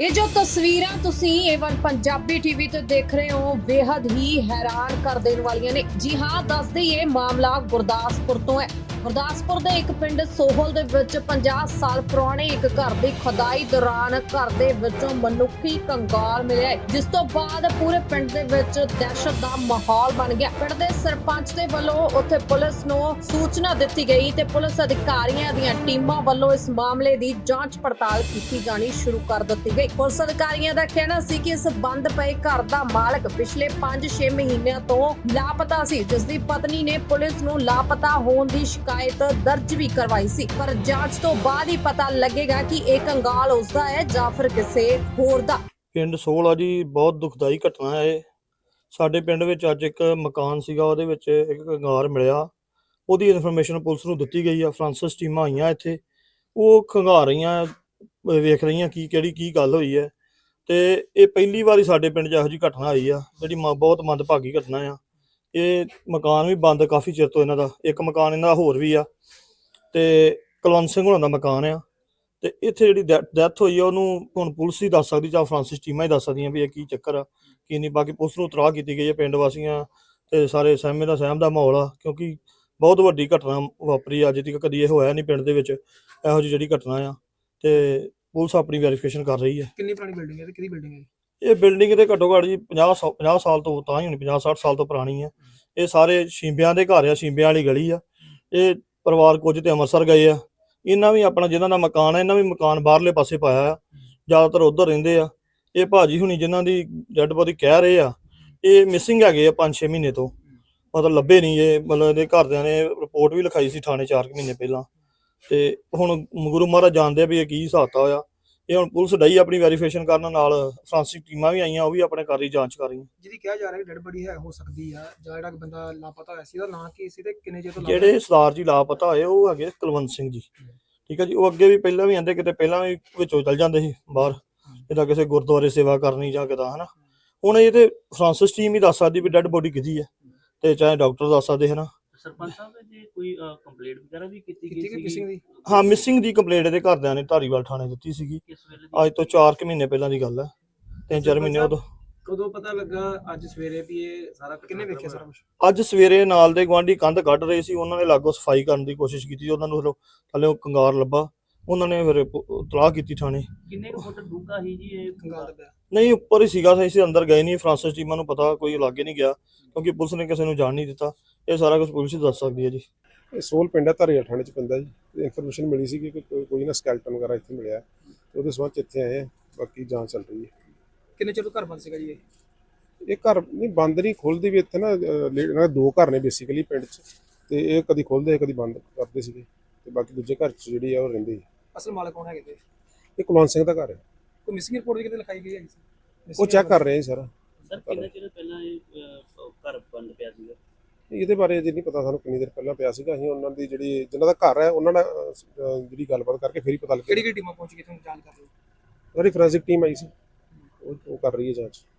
ਇਹ ਜੋ ਤਸਵੀਰਾਂ ਤੁਸੀਂ ਏਵਨ ਪੰਜਾਬੀ ਟੀਵੀ ਤੇ ਦੇਖ ਰਹੇ ਹੋ ਬੇहद ਹੀ ਹੈਰਾਨ ਕਰ ਦੇਣ ਵਾਲੀਆਂ ਨੇ। ਜੀ ਹਾਂ ਦੱਸ ਦਈਏ ਮਾਮਲਾ ਗੁਰਦਾਸਪੁਰ ਤੋਂ ਹੈ। ਗੁਰਦਾਸਪੁਰ ਦੇ ਇੱਕ ਪਿੰਡ ਸੋਹਲ ਦੇ ਵਿੱਚ 50 ਸਾਲ ਪੁਰਾਣੇ ਇੱਕ ਘਰ ਦੀ ਖੁਦਾਈ ਦੌਰਾਨ ਘਰ ਦੇ ਵਿੱਚੋਂ ਮਨੁੱਖੀ ਕੰਗਾਲ ਮਿਲਿਆ ਜਿਸ ਤੋਂ ਬਾਅਦ ਪੂਰੇ ਪਿੰਡ ਦੇ ਵਿੱਚ ਦਹਿਸ਼ਤ ਦਾ ਮਾਹੌਲ ਬਣ ਗਿਆ। ਪਿੰਡ ਦੇ ਸਰਪੰਚ ਦੇ ਵੱਲੋਂ ਉੱਥੇ ਪੁਲਿਸ ਨੂੰ ਸੂਚਨਾ ਦਿੱਤੀ ਗਈ ਤੇ ਪੁਲਿਸ ਅਧਿਕਾਰੀਆਂ ਦੀਆਂ ਟੀਮਾਂ ਵੱਲੋਂ ਇਸ ਮਾਮਲੇ ਦੀ ਜਾਂਚ ਪੜਤਾਲ ਕੀਤੀ ਜਾਣੀ ਸ਼ੁਰੂ ਕਰ ਦਿੱਤੀ ਗਈ। ਪੁਲਿਸ ਅਧਿਕਾਰੀਆਂ ਦਾ ਕਹਿਣਾ ਸੀ ਕਿ ਇਸ ਬੰਦ ਪਏ ਘਰ ਦਾ ਮਾਲਕ ਪਿਛਲੇ 5-6 ਮਹੀਨਿਆਂ ਤੋਂ ਲਾਪਤਾ ਸੀ, ਜਿਸ ਦੀ ਪਤਨੀ ਨੇ ਪੁਲਿਸ ਨੂੰ ਲਾਪਤਾ ਹੋਣ ਦੀ ਸ਼ਿਕਾਇਤ ਦਰਜ ਵੀ ਕਰਵਾਈ ਸੀ। ਪਰ ਜਾਂਚ ਤੋਂ ਬਾਅਦ ਹੀ ਪਤਾ ਲੱਗੇਗਾ ਕਿ ਇਹ ਕੰਗਾਲ ਉਸਦਾ ਹੈ ਜਾਂ ਫਿਰ ਕਿਸੇ ਹੋਰ ਦਾ। ਪਿੰਡ ਸੋਲ ਜੀ, ਬਹੁਤ ਦੁਖਦਾਈ ਘਟਨਾ ਹੈ। ਸਾਡੇ ਪਿੰਡ ਵਿੱਚ ਅੱਜ ਇੱਕ ਮਕਾਨ ਸੀਗਾ, ਉਹਦੇ ਵਿੱਚ ਇੱਕ ਖੰਗਾਰ ਮਿਲਿਆ। ਉਹਦੀ ਇਨਫੋਰਮੇਸ਼ਨ ਪੁਲਿਸ ਨੂੰ ਦਿੱਤੀ ਗਈ ਆ, ਫਰਾਂਸਿਸ ਟੀਮਾਂ ਆਈਆਂ ਇੱਥੇ। ਉਹ ਖੰਗਾਰ ਰਹੀਆਂ, ਵੇਖ ਰਹੀਆਂ ਕੀ, ਕਿਹੜੀ, ਕੀ ਗੱਲ ਹੋਈ ਹੈ। ਤੇ ਇਹ ਪਹਿਲੀ ਵਾਰੀ ਸਾਡੇ ਪਿੰਡ 'ਚ ਇਹੋ ਜਿਹੀ ਘਟਨਾ ਆਈ ਆ, ਜਿਹੜੀ ਬਹੁਤ ਮੰਦਭਾਗੀ ਘਟਨਾ ਆ। ਇਹ ਮਕਾਨ ਵੀ ਬੰਦ ਕਾਫੀ ਚਿਰ ਤੋਂ ਇਹਨਾਂ ਦਾ ਇੱਕ ਮਕਾਨ ਇਹਨਾਂ ਦਾ ਹੋਰ ਵੀ ਆ ਤੇ ਕੁਲਵੰਤ ਸਿੰਘ ਹੋਣਾ ਦਾ ਮਕਾਨ ਆ ਤੇ ਇੱਥੇ ਜਿਹੜੀ ਡੈਥ ਹੋਈ ਆ ਉਹਨੂੰ ਹੁਣ ਪੁਲਿਸ ਹੀ ਦੱਸ ਸਕਦੀ ਜਾਂ ਫਰਾਂਸਿਸ ਟੀਮਾਂ ਹੀ ਦੱਸ ਸਕਦੀਆਂ ਵੀ ਇਹ ਕੀ ਚੱਕਰ ਆ ਕੀ ਨਹੀਂ ਬਾਕੀ ਪੁਲਿਸ ਨੂੰ ਉਤਰਾਹ ਕੀਤੀ ਗਈ ਹੈ ਪਿੰਡ ਵਾਸੀਆਂ ਤੇ ਸਾਰੇ ਸਹਿਮੇ ਦਾ ਸਹਿਮ ਦਾ ਮਾਹੌਲ ਆ ਕਿਉਂਕਿ ਬਹੁਤ ਵੱਡੀ ਘਟਨਾ ਵਾਪਰੀ ਆ, ਅੱਜ ਤੱਕ ਕਦੀ ਇਹ ਹੋਇਆ ਨਹੀਂ ਪਿੰਡ ਦੇ ਵਿੱਚ ਇਹੋ ਜਿਹੀ ਜਿਹੜੀ ਘਟਨਾ ਆ ਤੇ ਪੁਲਿਸ ਆਪਣੀ ਵੈਰੀਫਿਕੇਸ਼ਨ ਕਰ ਰਹੀ ਹੈ ਕਿੰਨੀ ਪੁਰਾਣੀ ਬਿਲਡਿੰਗ ਹੈ ਤੇ ਕਿਹਦੀ ਬਿਲਡਿੰਗ ਹੈ ਇਹ ਬਿਲਡਿੰਗ ਤੇ ਘੱਟੋ ਘੱਟ ਜੀ 50 ਸੌ- 50 ਸਾਲ ਤੋਂ ਤਾਂ ਹੀ ਹੋਣੀ 50 60 ਸਾਲ ਤੋਂ ਪੁਰਾਣੀ ਆ। ਇਹ ਸਾਰੇ ਸ਼ੀਂਬਿਆਂ ਦੇ ਘਰ ਆ ਸ਼ੀਂਬਿਆਂ ਵਾਲੀ ਗਲੀ ਆ। ਇਹ ਪਰਿਵਾਰ ਕੁਝ ਤੇ ਅੰਮ੍ਰਿਤਸਰ ਗਏ ਆ। ਇਹਨਾਂ ਵੀ ਆਪਣਾ ਜਿਨ੍ਹਾਂ ਦਾ ਮਕਾਨ ਹੈ ਇਹਨਾਂ ਵੀ ਮਕਾਨ ਬਾਹਰਲੇ ਪਾਸੇ ਪਾਇਆ ਆ। ਜ਼ਿਆਦਾਤਰ ਉਧਰ ਰਹਿੰਦੇ ਆ। ਇਹ ਭਾਜੀ ਹੁਣੀ ਜਿਨ੍ਹਾਂ ਦੀ ਡੈਡ ਬੋਡੀ ਕਹਿ ਰਹੇ ਆ ਇਹ ਮਿਸਿੰਗ ਹੈਗੇ ਆ 5-6 ਮਹੀਨੇ ਤੋਂ। ਮਤਲਬ ਲੱਭੇ ਨਹੀਂ ਇਹ ਮਤਲਬ ਇਹਦੇ ਘਰਦਿਆਂ ਨੇ ਰਿਪੋਰਟ ਵੀ ਲਿਖਾਈ ਸੀ ਥਾਣੇ 4 ਮਹੀਨੇ ਪਹਿਲਾਂ। ਤੇ ਹੁਣ ਗੁਰੂ ਮਹਾਰਾਜ ਜਾਣਦੇ ਆ ਵੀ ਇਹ ਕੀ ਹਿਸਾਬਤਾ ਹੋਇਆ ਇਹ ਹੁਣ ਪੁਲਿਸ ਡਈ ਆਪਣੀ ਵੈਰੀਫਿਕੇਸ਼ਨ ਕਰਨ ਨਾਲ ਫਰਾਂਸਿਕ ਟੀਮਾਂ ਵੀ ਆਈਆਂ ਉਹ ਵੀ ਆਪਣੇ ਕਰ ਰਹੀ ਜਾਂਚ ਕਰ ਰਹੀਆਂ ਜਿਹਦੀ ਕਿਹਾ ਜਾ ਰਿਹਾ ਕਿ ਡੈਡ ਬੜੀ ਹੈ ਹੋ ਸਕਦੀ ਆ ਜਾਂ ਜਿਹੜਾ ਕਿ ਬੰਦਾ ਲਾਪਤਾ ਹੋਇਆ ਸੀ ਉਹਦਾ ਨਾਂ ਕੀ ਸੀ ਤੇ ਕਿੰਨੇ ਚਿਰ ਤੋਂ ਲਾਪਤਾ ਜਿਹੜੇ ਸਰਦਾਰ ਜੀ ਲਾਪਤਾ ਹੋਏ ਉਹ ਹੈਗੇ ਕੁਲਵੰਤ ਸਿੰਘ ਜੀ। ਠੀਕ ਹੈ ਜੀ ਉਹ ਅੱਗੇ ਵੀ ਪਹਿਲਾਂ ਵੀ ਆਂਦੇ ਕਿਤੇ ਪਹਿਲਾਂ ਵੀ ਵਿੱਚੋਂ ਚੱਲ ਜਾਂਦੇ ਸੀ ਬਾਹਰ ਜਿੱਦਾਂ ਕਿਸੇ ਗੁਰਦੁਆਰੇ ਸੇਵਾ ਕਰਨੀ ਜਾਂ ਕਿਦਾਂ ਹਨਾ। ਹੁਣ ਇਹ ਤੇ ਫਰਾਂਸਿਸ ਟੀਮ ਹੀ ਦੱਸ ਸਕਦੀ ਵੀ ਡੈਡ ਬੋਡੀ ਕਿਹਦੀ ਹੈ ਤੇ ਚਾਹੇ ਡਾਕਟਰ ਦੱਸ ਸਕਦੇ ਹਨਾ। ਸਰਪੰਚ ਸਾਹਿਬ ਜੀ ਕੋਈ ਕੰਪਲੇਂਟ ਵਗੈਰਾ ਵੀ ਕੀਤੀ ਗਈ ਕਿ ਕਿਸੇ ਸੀ ਦੀ? ਹਾਂ ਮਿਸਿੰਗ ਦੀ ਕੰਪਲੇਂਟ ਇਹਦੇ ਘਰਦਿਆਂ ਨੇ ਧਾਰੀਵਾਲ ਥਾਣੇ ਦਿੱਤੀ ਸੀਗੀ। ਕਿਸ ਵੇਲੇ ਅੱਜ ਤੋਂ 4 ਕੁ ਮਹੀਨੇ ਪਹਿਲਾਂ ਦੀ ਗੱਲ ਹੈ। ਤਿੰਨ ਚਾਰ ਮਹੀਨੇ ਉਦੋਂ। ਕਦੋਂ ਪਤਾ ਲੱਗਾ ਅੱਜ ਸਵੇਰੇ ਵੀ ਇਹ ਸਾਰਾ ਕਿੰਨੇ ਵੇਖਿਆ ਸਾਰਾ ਕੁਝ ਅੱਜ ਸਵੇਰੇ ਨਾਲ ਦੇ ਗਵਾਂਢੀ ਕੰਧ ਕੱਢ ਰਹੇ ਸੀ। ਉਹਨਾਂ ਨੇ ਲਾਗੋ ਸਫ਼ਾਈ ਕਰਨ ਦੀ ਕੋਸ਼ਿਸ਼ ਕੀਤੀ। ਉਹਨਾਂ ਨੂੰ ਥੱਲੇ ਕੰਗਾਰ ਲੱਭਾ। ਉਹਨਾਂ ਨੇ ਫਿਰ ਤਲਾਹ ਕੀਤੀ ਥਾਣੇ। ਕਿੰਨੇ ਕੁ ਫੁੱਟ ਡੂੰਘਾ ਸੀ ਜੀ ਇਹ? ਕੰਗਾਲ ਦੱਬਿਆ ਨਹੀਂ ਉੱਪਰ ਹੀ ਸੀਗਾ ਅਸੀਂ ਅੰਦਰ ਗਏ ਨਹੀਂ ਫਰਾਂਸਿਸ ਟੀਮਾਂ ਨੂੰ ਪਤਾ ਕੋਈ ਲਾਗੇ ਨਹੀਂ ਗਿਆ ਕਿਉਂਕਿ ਪੁਲਿਸ ਨੇ ਕਿਸੇ ਨੂੰ ਜਾਣ ਨਹੀਂ ਦਿੱਤਾ। ਇਹ ਸਾਰਾ ਕੁਝ ਪੁਲਿਸ ਹੀ ਦੱਸ ਸਕਦੀ ਹੈ ਜੀ। ਇਹ ਸੋਲ ਪਿੰਡ ਹੈ ਧਾਰੀਵਾਲ ਥਾਣੇ ਚ ਪੈਂਦਾ ਜੀ। ਇਨਫੋਰਮੇਸ਼ਨ ਮਿਲੀ ਸੀ ਕਿ ਕੋਈ- ਕੋਈ ਨਾ ਸਕੈਲਟਨ ਵਗੈਰਾ ਇੱਥੇ ਮਿਲਿਆ। ਤੇ ਉਹਦੇ ਸਬੰਧ ਚ ਇੱਥੇ ਆਏ ਆ ਬਾਕੀ ਜਾਂਚ ਚੱਲ ਰਹੀ ਹੈ। ਕਿੰਨੇ ਚਿਰ ਤੋਂ ਘਰ ਬੰਦ ਸੀਗਾ ਜੀ ਇਹ? ਇਹ ਘਰ ਨਹੀਂ ਬੰਦ ਨਹੀਂ ਖੁੱਲਦੀ ਵੀ ਇੱਥੇ ਨਾ ਇਹਨਾਂ ਦੇ ਦੋ ਘਰ ਨੇ ਬੇਸਿਕਲੀ ਪਿੰਡ ਚ। ਤੇ ਇਹ ਕਦੀ ਖੁੱਲਦੇ ਕਦੀ ਬੰਦ ਕਰਦੇ ਸੀਗੇ। ਤੇ ਬਾਕੀ ਦੂਜੇ ਘਰ ਚ ਜਿਹੜੀ ਆ ਉਹ ਰਹਿੰਦੇ। ਅਸਲ ਮਾਲਕ ਕੌਣ ਹੈਗੇ ਤੇ? ਇਹ ਕੁਲਵੰਤ ਸਿੰਘ ਦਾ ਘਰ ਹੈ। ਕੋਈ ਮਿਸਿੰਗ ਰਿਪੋਰਟ ਵੀ ਕਿਤੇ ਲਿਖਾਈ ਗਈ ਹੈ ਉਹ ਚੈੱਕ ਕਰ ਰਹੇ ਆ ਸਾਰਾ। ਸਰ ਕਿੰਨੇ ਚਿਰ ਪਹਿਲਾਂ ਇਹ ਅਹ, ਘਰ ਬੰਦ ਪਿਆ ਸੀਗਾ? ਇਹਦੇ ਬਾਰੇ ਜੇ ਨਹੀਂ ਪਤਾ ਸਾਨੂੰ ਕਿੰਨੀ ਦੇਰ ਪਹਿਲਾਂ ਪਿਆ ਸੀਗਾ। ਅਸੀਂ ਉਹਨਾਂ ਦੀ ਜਿਹੜੀ ਜਿਨ੍ਹਾਂ ਦਾ ਘਰ ਹੈ ਉਹਨਾਂ ਨਾਲ ਅਹ, ਅਹ, ਜਿਹੜੀ ਗੱਲਬਾਤ ਕਰਕੇ ਫਿਰ ਹੀ ਪਤਾ ਲੱਗਿਆ। ਕਿਹੜੀ ਕਿਹੜੀ ਟੀਮਾਂ ਪਹੁੰਚ ਗਈ ਤੁਹਾਨੂੰ ਜਾਂਚ ਕਰ ਰਹੀ ਸਾਡੀ ਫੋਰੈਂਸਿਕ ਟੀਮ ਆਈ ਸੀ। ਉਹ ਉਹ ਕਰ ਰਹੀ ਹੈ ਜਾਂਚ।